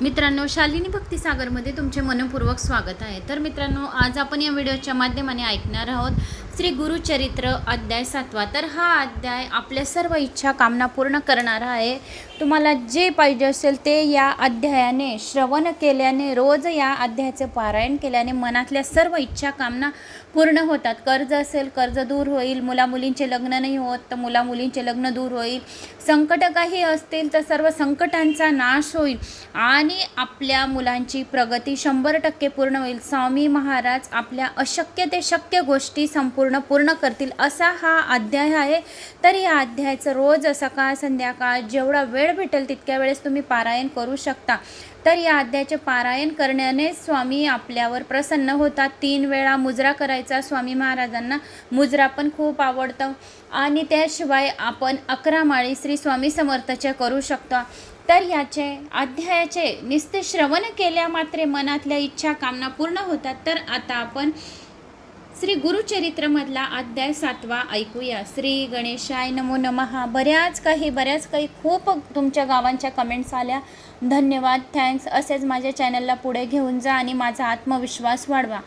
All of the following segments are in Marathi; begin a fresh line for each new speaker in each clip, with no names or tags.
मित्रांनो शालिनी भक्तिसागरमध्ये तुमचे मनपूर्वक स्वागत आहे. तर मित्रांनो आज आपण या व्हिडिओच्या माध्यमाने ऐकणार आहोत श्री गुरुचरित्र अध्याय सातवा. तर हा अध्याय आपल्या सर्व इच्छा कामना पूर्ण करणारा आहे. तुम्हाला जे पाहिजे असेल ते या अध्यायाने श्रवण केल्याने रोज या अध्यायाचे पारायण केल्याने मनातल्या सर्व इच्छा कामना पूर्ण होतात. कर्ज असेल कर्ज दूर होईल. मुलामुलींचे लग्न नाही होत तर मुलामुलींचे लग्न दूर होईल. संकट काही असतील तर सर्व संकटांचा नाश होईल आणि आपल्या मुलांची प्रगती शंभर टक्के पूर्ण होईल. स्वामी महाराज आपल्या अशक्य ते शक्य गोष्टी संपूर्ण पूर्ण करतील असा हा अध्याय आहे. तर या अध्यायाचं रोज सकाळ संध्याकाळ जेवढा वेळ भेटेल तितक्या वेळेस तुम्ही पारायण करू शकता. तर या अध्यायाचे पारायण करण्याने स्वामी आपल्यावर प्रसन्न होतात. तीन वेळा मुजरा करायचा स्वामी महाराजांना. मुजरा पण खूप आवडतं. आणि त्याशिवाय आपण अकरा माळी श्री स्वामी समर्थाच्या करू शकतो. तर याचे अध्यायाचे निस्ते श्रवण केल्या मात्रे मनातल्या इच्छा कामना पूर्ण होतात. तर आता आपण श्री गुरुचरित्रमधला अध्याय सातवा ऐकूया. श्री गणेशाय नमो नमहा बऱ्याच काही बऱ्याच काही खूप तुमच्या गावांच्या कमेंट्स आल्या. धन्यवाद थँक्स असेच माझ्या चॅनलला पुढे घेऊन जा आणि माझा आत्मविश्वास वाढवा.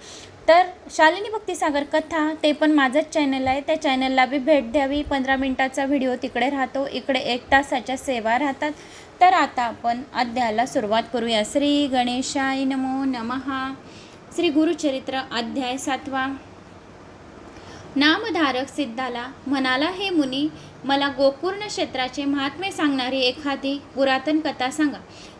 तर शालिनी भक्तिसागर कथा ते पण माझंच चॅनल आहे. त्या चॅनलला बी भेट द्यावी. पंधरा मिनटाचा व्हिडिओ तिकडे राहतो. इकडे एक तासाच्या सेवा राहतात. तर आता आपण अध्यायाला सुरुवात करूया. श्री गणेशाय नमो नमहा श्री गुरुचरित्र अध्याय सातवा. नामधारक सिद्धाला म्हणाला हे मुनी मला गोकर्ण क्षेत्राचे महात्म्य सांगणारी एखादी पुरातन कथा सांगा.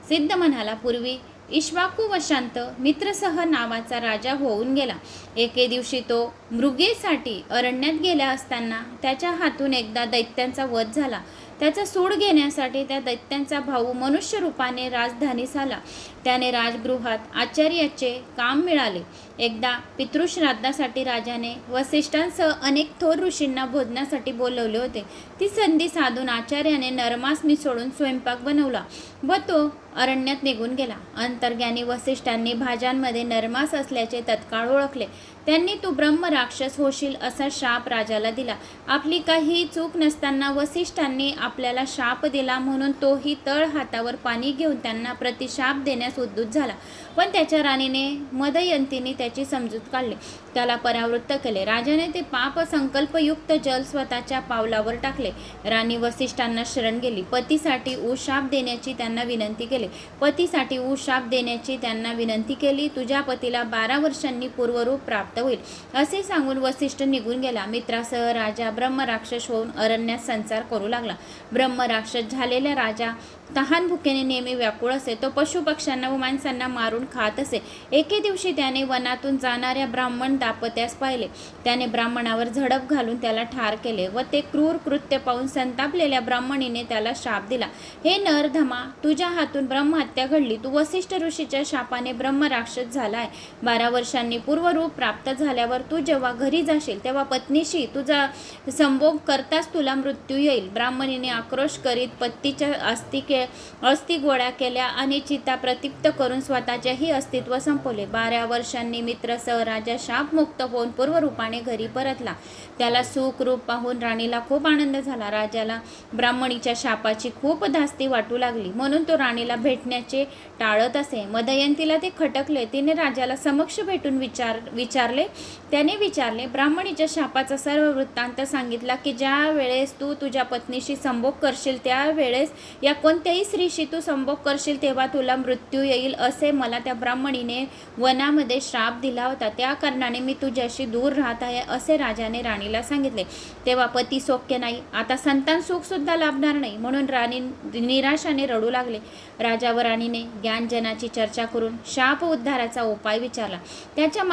सिद्ध म्हणाला पूर्वी इश्वाकू वशांत मित्रसह नावाचा राजा होऊन गेला. एके दिवशी तो मृगेसाठी अरण्यात गेल्या असताना त्याच्या हातून एकदा दैत्यांचा वध झाला. त्याचा सूड घेण्यासाठी त्या दैत्यांचा भाऊ मनुष्य रूपाने राजधानीस आला त्याने राजगृहात आचार्याचे काम मिळाले. एकदा पितृश्राद्धासाठी राजाने वसिष्ठांसह अनेक थोर ऋषींना भोजनासाठी बोलवले होते. ती संधी साधून आचार्याने नरमास सोडून स्वयंपाक बनवला व तो अरण्यात निघून गेला. अंतर्ज्ञानी वसिष्ठांनी भाज्यांमध्ये नरमास असल्याचे तत्काळ ओळखले. त्यांनी तू ब्रह्म राक्षस होशील असा शाप राजाला दिला. आपली काही चूक नसताना वसिष्ठांनी आपल्याला शाप दिला म्हणून तोही तळ हातावर पाणी घेऊन त्यांना प्रतिशाप देण्यास उद्युत झाला. पण त्याच्या राणीने मदयंतीने त्याची समजूत काढली. त्याला परावृत्त केले. राजाने ते पाप संकल्पयुक्त जल स्वतःच्या पावलावर टाकले. राणी वसिष्ठांना शरण गेली. पतीसाठी उशाप देण्याची त्यांना विनंती केली. पतीसाठी उशाप देण्याची त्यांना विनंती केली. तुझ्या पतीला बारा वर्षांनी पूर्वरूप प्राप्त होईल. असे सांगून वसिष्ठ निघून गेला. मित्रासह राजा ब्रह्मराक्षस होऊन अरण्यात संचार करू लागला. ब्रह्मराक्षस झालेला राजा तहान भुकेने नेहमी व्याकुळ असे. तो पशुपक्ष्यांना व माणसांना मारून खात असे. एके दिवशी त्याने वनातून जाणाऱ्या ब्राह्मण दापत्यास पाहिले. त्याने ब्राह्मणावर झडप घालून त्याला ठार केले व ते क्रूर कृत्य पाहून संतापलेल्या ब्राह्मणीने त्याला शाप दिला. हे नरधमा तुझ्या हातून ब्रह्महत्या घडली. तू वसिष्ठ ऋषीच्या शापाने ब्रह्मराक्षस झालाय बारा वर्षांनी पूर्वरूप प्राप्त झाल्यावर तू जेव्हा घरी जाशील तेव्हा पत्नीशी तुझा संभोग करताच तुला मृत्यू येईल. ब्राह्मणीने आक्रोश करीत पत्तीच्या अस्थिके अस्थि गोळ्या केल्या आणि चिता प्रतिप्त करून स्वतःचेही अस्तित्व संपवले. बारा वर्षांनी मित्रसह राजा शापमुक्त होऊन पूर्वरूपाने घरी परतला. त्याला सुख रूप पाहून राणीला खूप आनंद झाला. राजाला ब्राह्मणीच्या शापाची खूप धास्ती वाटू लागली. म्हणून तो राणीला भेटण्याचे टाळत असे. मदयंतीला ते खटकले. तिने राजाला समक्ष भेटून विचार विचार विचारले. त्याने विचारले ब्राह्मणीच्या शापाचा सर्व वृत्तांत सांगितला की ज्या वेळेस तू तुझ्या पत्नीशी संभोग करशील त्यावेळेस या कोणत्याही स्त्रीशी तू संभोग करशील तेव्हा तुला मृत्यू येईल असे मला त्या ब्राह्मणीने वनामध्ये श्राप दिला होता. त्या कारणाने मी तुझ्याशी दूर राहत आहे असे राजाने राणीला सांगितले. तेव्हा पती सौख्य नाही. आता संतान सुखसुद्धा लाभणार नाही म्हणून राणी निराशाने रडू लागले. राजा व राणीने ज्ञानजनाची चर्चा करून शाप उद्धाराचा उपाय विचारला. त्याच्या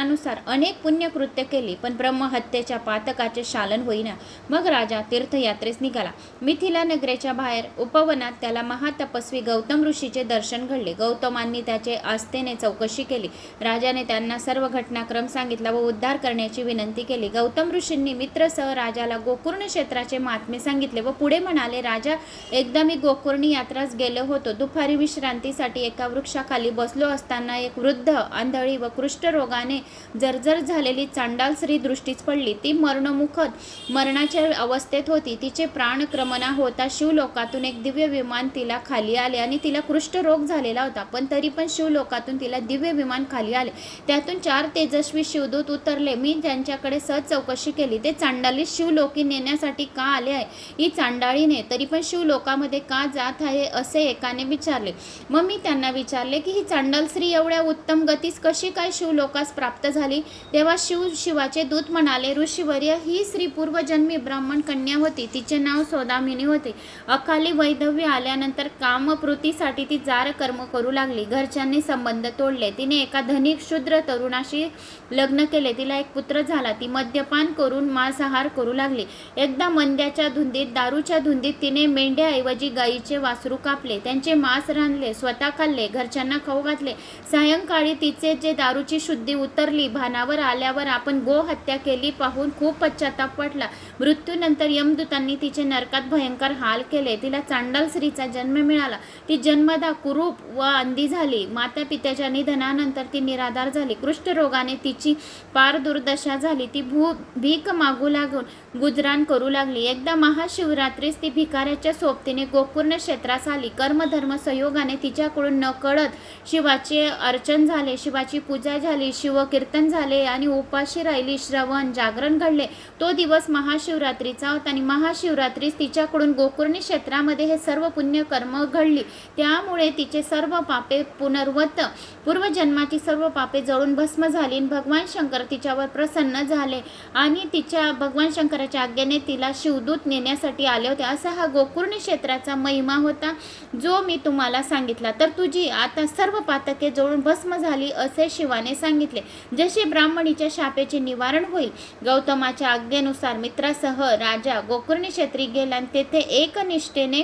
वचनानुसार अनेक पुण्यकृत्य केली पण ब्रह्महत्येच्या पातकाचे शालन होईना. मग राजा तीर्थयात्रेस निघाला. मिथिला नगरेच्या बाहेर उपवनात त्याला महातपस्वी गौतम ऋषीचे दर्शन घडले. गौतमांनी त्याचे आस्थेने चौकशी केली. राजाने त्यांना सर्व घटनाक्रम सांगितला व उद्धार करण्याची विनंती केली. गौतम ऋषींनी मित्रसह राजाला गोकुर्ण क्षेत्राचे महात्मे सांगितले व पुढे म्हणाले राजा एकदा मी गोकुर्णी यात्रास गेलो होतो. दुपारी विश्रांतीसाठी एका वृक्षाखाली बसलो असताना एक वृद्ध आंधळी व कुष्ठरोगाने जर्जर झालेली चांडाल स्त्री दृष्टीच पडली. ती मरणमुखत मरणाच्या अवस्थेत होती. तिचे प्राणक्रमणा होता शिवलोकातून एक दिव्य विमान तिला खाली आले आणि तिला कृष्ठरोग झालेला होता. पण तरी पण शिवलोकातून तिला दिव्य विमान खाली आले. त्यातून चार तेजस्वी शिवदूत उतरले. मी त्यांच्याकडे सहज चौकशी केली ते चांडाली शिवलोकी नेण्यासाठी का आले आहे? ही चांडाळीने. तरी पण शिवलोकामध्ये का जात आहे असे एकाने विचारले. मग मी त्यांना विचारले की ही चांडाल स्त्री एवढ्या उत्तम गतीस कशी काय शिवलोकास प्राप्त झाली. तेव्हा शिव शिवाचे दूत म्हणाले ऋषीवर्य ही स्त्री पूर्वजन्मी ब्राह्मण कन्या होती. तिचे नाव सोदामिनी होते. अकाली वैधव्य आल्यानंतर कामकृतीसाठी ती जार कर्म करू लागली. घरच्यांनी संबंध तोडले. तिने एका धनिक शूद्र तरुणाशी लग्न केले. तिला एक पुत्र झाला. ती मद्यपान करून मांसाहार करू लागली. एकदा मंद्याच्या धुंदीत दारूच्या धुंदीत तिने मेंढ्याऐवजी गायीचे वासरू कापले. त्यांचे मांस रांधले स्वतः खाल्ले घरच्यांना खाऊ घातले. सायंकाळी तिचे जे दारूची शुद्धी उतर भानावर आल्यावर आपण गोहत्या केली पाहून खूप पश्चाताप वाटला. मृत्यूनंतर यमदूतांनी तिचे नरकात भयंकर हाल केले. तिला चांडाल स्त्रीचा जन्म मिळाला. ती जन्मदा कुरूप व अंधी झाली. माता पित्याच्या निधनानंतर ती निराधार झाली. कृष्ठरोगाने तिची पार दुर्दशा झाली. ती भू भीक मागू लागून गुजराण करू लागली. एकदा महाशिवरात्रीस ती भिकाऱ्याच्या सोबतीने गोपूर्ण क्षेत्रास आली. कर्मधर्म संयोगाने तिच्याकडून न कळत शिवाचे अर्चन झाले. शिवाची पूजा झाली. कीर्तन झाले आणि उपाशी राहिली श्रवण जागरण घडले. तो दिवस महाशिवरात्रीचा होता आणि महाशिवरात्रीस तिच्याकडून गोकुर्णी क्षेत्रामध्ये हे सर्व पुण्य कर्म घडली. त्यामुळे तिचे सर्व पापे पुनर्वत पूर्वजन्माची सर्व पापे जळून भस्म झाली आणि भगवान शंकर तिच्यावर प्रसन्न झाले. आणि तिच्या भगवान शंकराच्या आज्ञेने तिला शिवदूत नेण्यासाठी आले होते. असा हा गोकुर्णी क्षेत्राचा महिमा होता जो मी तुम्हाला सांगितला. तर तुझी आता सर्व पातके जळून भस्म झाली असे शिवाने सांगितले. जसे ब्राह्मणीच्या शापेचे निवारण होईल गौतमाच्या आज्ञेनुसार मित्रासह राजा गोकुर्णी क्षेत्री गेला तेथे एकनिष्ठेने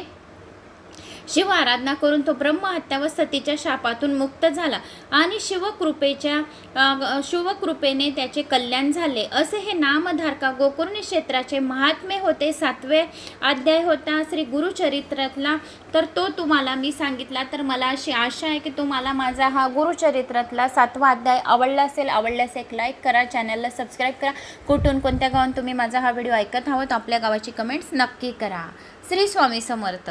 शिव आराधना करून तो ब्रह्महत्या व सतीच्या शापातून मुक्त झाला आणि शिवकृपेच्या शिवकृपेने त्याचे कल्याण झाले. असे हे नामधारका गोकुर्णी क्षेत्राचे महात्मे होते. सातवे अध्याय होता श्री गुरुचरित्रातला. तर तो तुम्हाला मी सांगितला. तर मला अशी आशा आहे की तुम्हाला माझा हा गुरुचरित्रातला सातवा अध्याय आवडला असेल आवडल्यास एक लाईक करा चॅनलला सबस्क्राईब करा. कुठून कोणत्या गावात तुम्ही माझा हा व्हिडिओ ऐकत आहोत आपल्या गावाची कमेंट्स नक्की करा. श्री स्वामी समर्थ.